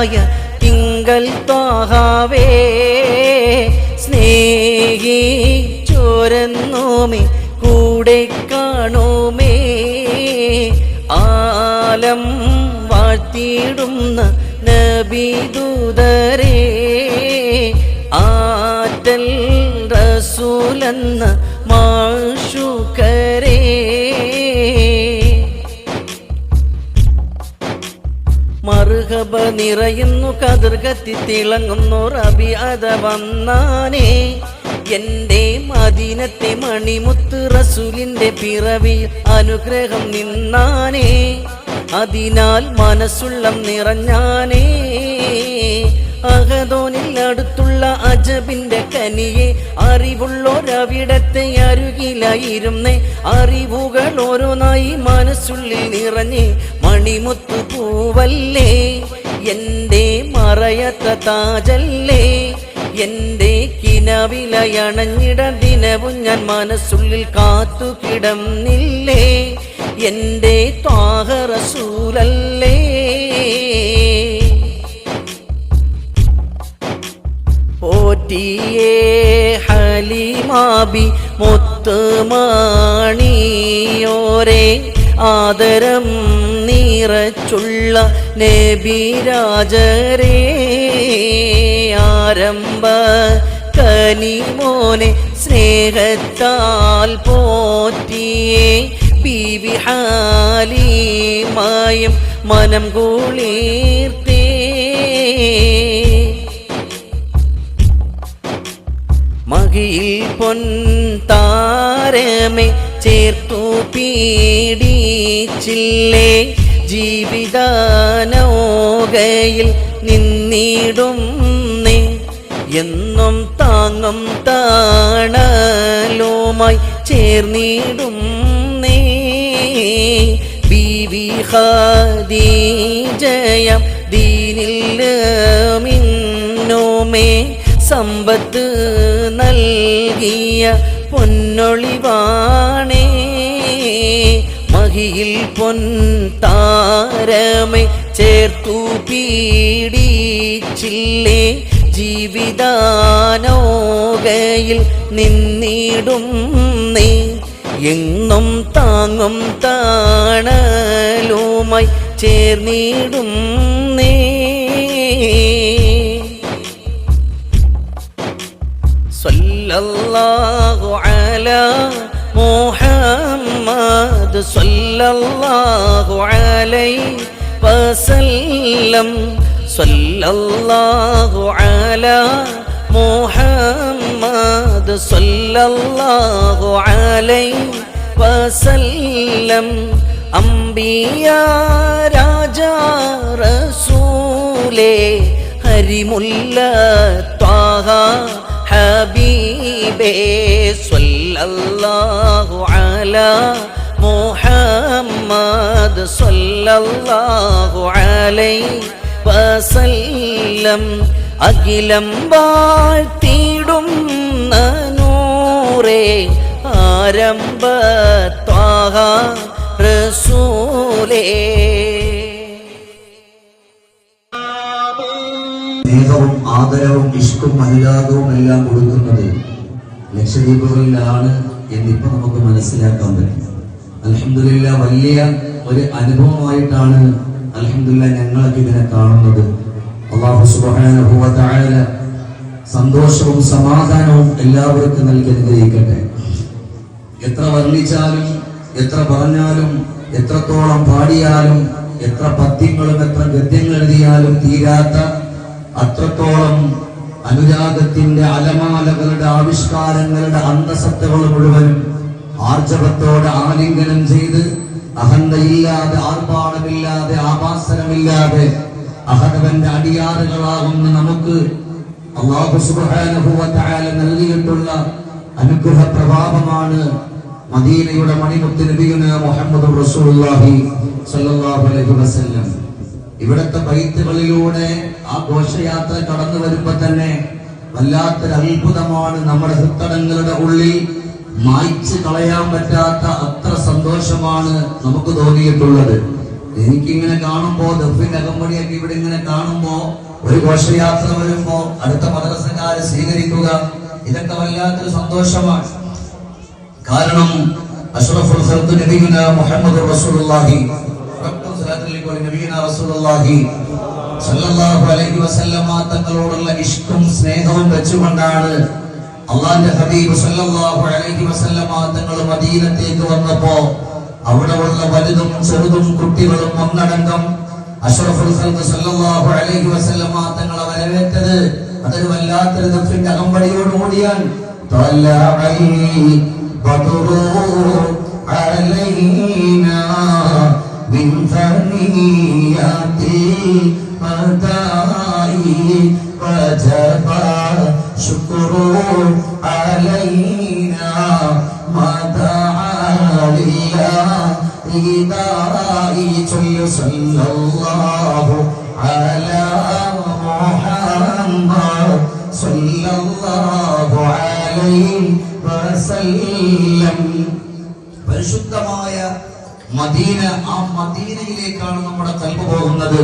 കടലായ തിങ്കൽ ത്വാഹാവേ സ്നേഹി ചോരന്നോമേ കൂടെ കാണോമേ. ആലം വാഴ്ത്തിയിടുന്ന നബിദൂതരേ ആറ്റൽ റസൂലെന്ന മാഷുക്കരേ. മറുഹബ നിറയുന്നു കതിർകത്തി തിളങ്ങുന്നു റബി അത വന്നാനേ. എന്റെ മദീനത്തെ മണിമുത്ത് റസൂലിന്റെ പിറവി അനുഗ്രഹം നിന്നാനേ. അതിനാൽ മനസ്സുള്ളം നിറഞ്ഞാനേ. അകതോനിൽ അടുത്തുള്ള അജബിന്റെ കനിയെ അറിവുള്ളോരവിടത്തെ അരുകിലായിരുന്നേ. അറിവുകൾ ഓരോന്നായി മനസ്സുള്ളിൽ നിറഞ്ഞേ മണിമുത്തു പൂവല്ലേ. എന്റെ മറയത്ത താജല്ലേ. എന്റെ കിനവിലയണഞ്ഞിട ദിനവും ഞാൻ മനസ്സുള്ളിൽ കാത്തു കിടന്നില്ലേ എന്റെ ത്വാഹറസൂലല്ലേ പോറ്റിയേ ഹലിമാബി മുത്തുമാണിയോരെ ആദരം നിറച്ചുള്ള നബിരാജരേ ആരംഭ കനിമോനെ സ്നേഹത്താൽ പോറ്റിയേ പി വിഹാലിമായും മനം കുളിർത്തേ മകിയിൽ പൊൻ താരമേ ചേർത്തു പീഡിച്ചില്ലേ? ജീവിതാനോകയിൽ നിന്നിടും നീ എന്നും താങ്ങും താണലുമായി ചേർന്നിടും നീ ബീവി ഖദീജയം ദീനിൽ മിന്നുമേ. സമ്പത്ത് നൽകിയ പൊന്നൊളിവാണേ. മഹിയിൽ പൊൻ താരമേ ചേർത്തു പീഡിച്ചില്ലേ. ജീവിതാനോകയിൽ നിന്നിടും നീ. എങ്ങും താങ്ങും താണലുമായി ചേർന്നിടും صلى الله على محمد صلى الله عليه وسلم. صلى الله على محمد صلى الله عليه وسلم. أنبياء راجا رسول هرم الله طه ഹബീബേ സ്വല്ലല്ലാഹു അലാ മുഹമ്മദ് സ്വല്ലല്ലാഹു അലൈഹി വസല്ലം. അഖിലം വാഴ്ത്തിയിടും നൂറേ ആരംഭ ത്വാഹ റസൂലേ. സ്നേഹവും ആദരവും ഇഷ്ടവും അനുരാഗവും എല്ലാം കൊടുക്കുന്നത് ലക്ഷദ്വീപുകളിലാണ് എന്നിപ്പോ നമുക്ക് മനസ്സിലാക്കാൻ പറ്റും അലഹമില്ല വലിയ ഒരു അനുഭവമായിട്ടാണ് അലഹമില്ല ഞങ്ങളൊക്കെ ഇതിനെ കാണുന്നത്. സന്തോഷവും സമാധാനവും എല്ലാവർക്കും നൽകി അനുഗ്രഹിക്കട്ടെ. എത്ര വർണിച്ചാലും എത്ര പറഞ്ഞാലും എത്രത്തോളം പാടിയാലും എത്ര പദ്യങ്ങളും എത്ര ഗദ്യങ്ങൾ എഴുതിയാലും തീരാത്ത അത്രത്തോളം അനുരാഗത്തിന്റെ അലമാലകളുടെ ആവിഷ്കാരങ്ങളുടെ അന്തസത്തകൾ മുഴുവനും ആർജവത്തോടെ ആലിംഗനം ചെയ്ത് അഹന്തയില്ലാതെ ആർഭാടമില്ലാതെ ആഭാസനമില്ലാതെ അഹദവന്റെ അടിയാറുകളാകുന്ന നമുക്ക് അള്ളാഹു തആല നൽകിയിട്ടുള്ള അനുഗ്രഹ പ്രഭാവമാണ് മദീനയുടെ മണിമുത്ത് നബിയുന മുഹമ്മദ് റസൂലുള്ളാഹി സല്ലാഹു അലൈഹി വസല്ലം. ഇവിടത്തെ ബൈത്തുകളിലൂടെ ആ ഘോഷയാത്ര കടന്നു വരുമ്പോ തന്നെ വല്ലാത്തൊരു അത്ഭുതമാണ് നമ്മുടെ ഹൃത്തടങ്ങളുടെ ഉള്ളിൽ മായ്ച്ചു കളയാൻ പറ്റാത്ത അത്ര സന്തോഷമാണ് നമുക്ക് തോന്നിയിട്ടുള്ളത്. എനിക്കിങ്ങനെ കാണുമ്പോ ദഫിന്റെ അകമ്പടിയൊക്കെ ഇവിടെ ഇങ്ങനെ കാണുമ്പോ ഒരു ഘോഷയാത്ര വരുമ്പോ അടുത്ത മദ്രസക്കാരെ സ്വീകരിക്കുക ഇതൊക്കെ വല്ലാത്തൊരു സന്തോഷമാണ്. കാരണം അഷ്റഫുൽ മുഹമ്മദ് റസൂലുള്ളാഹി റബ്ബു സ്വലാത്തുൽ ലിഖോലി നബിയുന റസൂലുള്ളാഹി സല്ലല്ലാഹു അലൈഹി വസല്ലമ തങ്ങളോടുള്ള ഇഷ്കും സ്നേഹവും വെച്ചുകൊണ്ടാണ് അള്ളാന്റെ ഹബീബ് സല്ലല്ലാഹു അലൈഹി വസല്ലമ തങ്ങൾ മദീനത്തേക്ക് വന്നപ്പോ അവിടെ ഉള്ള വലുതും ചെറുതും കുട്ടികളും ഒന്നടങ്കം അഷ്റഫുൽ ഖൽഖ് സല്ലല്ലാഹു അലൈഹി വസല്ലമ തങ്ങളെ വരവേറ്റത് അതൊരു വല്ലാത്തൊരു ദഫിന്റെ അകമ്പടിയോട് കൂടിയാണ് طلع البدر علينا من ثنيات المداء وجب شكر علينا ما دعا لله داعي صلى الله على محمد صلى الله عليه وسلم പരിശുദ്ധമായ മദീന ആ മദീനയിലേക്കാണ് നമ്മുടെ കൽബ് പോകുന്നത്.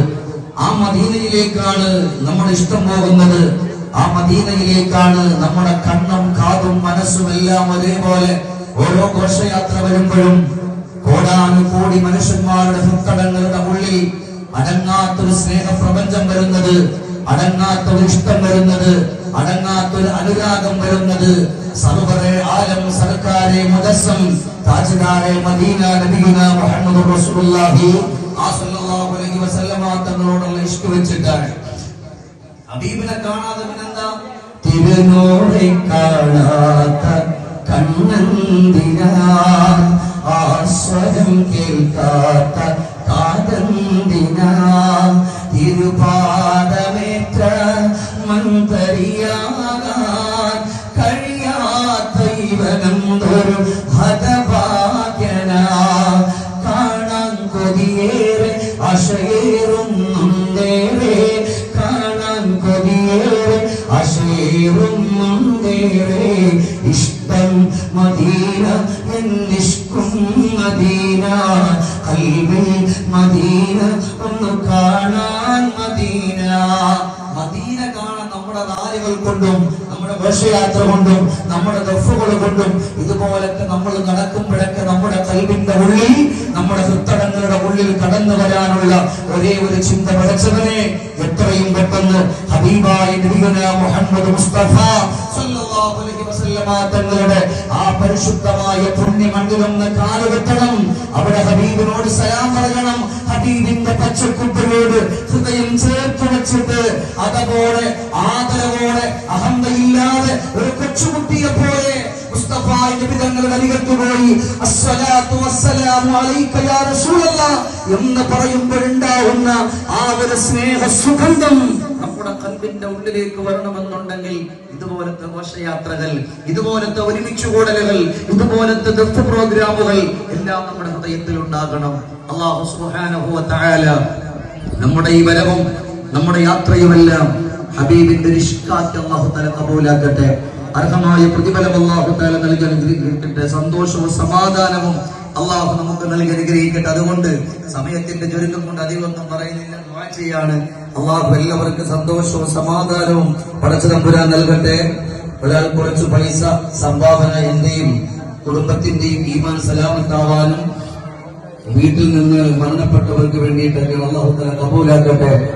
ആ മദീനയിലേക്കാണ് നമ്മുടെ ഇഷ്ടം പോകുന്നത്. ആ മദീനയിലേക്കാണ് നമ്മുടെ കണ്ണും കാതും മനസ്സും എല്ലാം ഒരേപോലെ ഓരോ ഘോഷയാത്ര വരുമ്പോഴും കോടാനുകോടി മനുഷ്യന്മാരുടെ ഹൃത്തടങ്ങളുടെ ഉള്ളിൽ അടങ്ങാത്തൊരു സ്നേഹ പ്രപഞ്ചം വരുന്നത് അടങ്ങാത്തൊരു ഇഷ്ടം വരുന്നത് അടങ്ങാത്തൊരു അനുരാഗം വരുന്നത്. സർവറെ ആലം സർക്കാരെ മുദസ്സം താജ്ദാരെ മദീന നബിയുന മുഹമ്മദ് റസൂലുള്ളാഹി. ആ സല്ലല്ലാഹു അലൈഹി വസല്ലമ തങ്ങളോടുള്ള ഇഷ്ക് വെച്ചിട്ടാണ്. ഹബീബിനെ കാണാതെ പിന്നെന്താ? തിരുനോടെ കാണാത്ത കണ്ണന്തിനാ ആസ്വരം കേൾക്കാത്ത ഇഷ്ടം മദീന എന്നിഷ്കും നമ്മുടെ നാലുകൾ കൊണ്ടും നമ്മുടെ ഘോഷയാത്ര കൊണ്ടും നമ്മുടെ ദഫുകൾ കൊണ്ടും ഇതുപോലൊക്കെ നമ്മൾ നടക്കുമ്പോഴൊക്കെ നമ്മുടെ കൽവിന്റെ ഉള്ളിൽ നമ്മുടെ ഹൃത്തടങ്ങളുടെ ഉള്ളിൽ കടന്നു വരാനുള്ള ഒരേ ഒരു ചിന്ത പഠിച്ചവനെ എത്രയും പെട്ടെന്ന് ഹബീബായി മുഹമ്മദ് മുസ്തഫ തങ്ങളുടെ ആ പരിശുദ്ധമായ പുണ്യമണ്ഡിലം കാലുകെട്ടണം അവിടെ ഹബീബിനോട് സലാം പറയണം. ഹബീബിന്റെ പച്ചക്കുപ്പയോട് ഹൃദയം ചേർത്ത് വെച്ചിട്ട് അതപോലെ ആദരവോടെ അഹന്തയില്ലാതെ ഒരു കൊച്ചുകുട്ടിയെ പോലെ എന്ന് പറയുമ്പോഴുണ്ടാവുന്ന ആ ഒരു സ്നേഹ സുഗന്ധം നമ്മുടെ കൽബിന്റെ ഉള്ളിലേക്ക് വരണമെന്നുണ്ടെങ്കിൽ ഇതുപോലത്തെ ഘോഷയാത്രകൾ ഇതുപോലത്തെ ഒരുമിച്ച് കൂടലുകൾ ഇതുപോലത്തെ ദഫ് പ്രോഗ്രാമുകൾ എല്ലാം നമ്മുടെ ഹൃദയത്തിൽ ഉണ്ടാകണം. അള്ളാഹു സുബ്ഹാനഹു വ നമ്മുടെ ഈ വരവും നമ്മുടെ യാത്രയുമെല്ലാം ഹബീബിന്റെ നിഷ്കാറ്റ് അള്ളാഹു തല കബൂലാക്കട്ടെ. അർഹമായ പ്രതിഫലം അള്ളാഹു തല നൽകി സന്തോഷവും സമാധാനവും അള്ളാഹു നമുക്ക് നൽകി അനുഗ്രഹിക്കട്ടെ. അതുകൊണ്ട് സമയത്തിന്റെ ചുരുക്കം കൊണ്ട് അധികമൊന്നും പറയുന്നില്ല. ദുആ അള്ളാഹു എല്ലാവർക്കും സന്തോഷവും സമാധാനവും പടച്ചു തമ്പുരാൻ നൽകട്ടെ. ഒരാൾ കുറച്ച് പൈസ സംഭാവന എന്റെയും കുടുംബത്തിന്റെയും ഈമാൻ സലാമത്താവാനും വീട്ടിൽ നിന്ന് മരണപ്പെട്ടവർക്ക് വേണ്ടിയിട്ടൊക്കെ അള്ളാഹു കബൂലാക്കട്ടെ.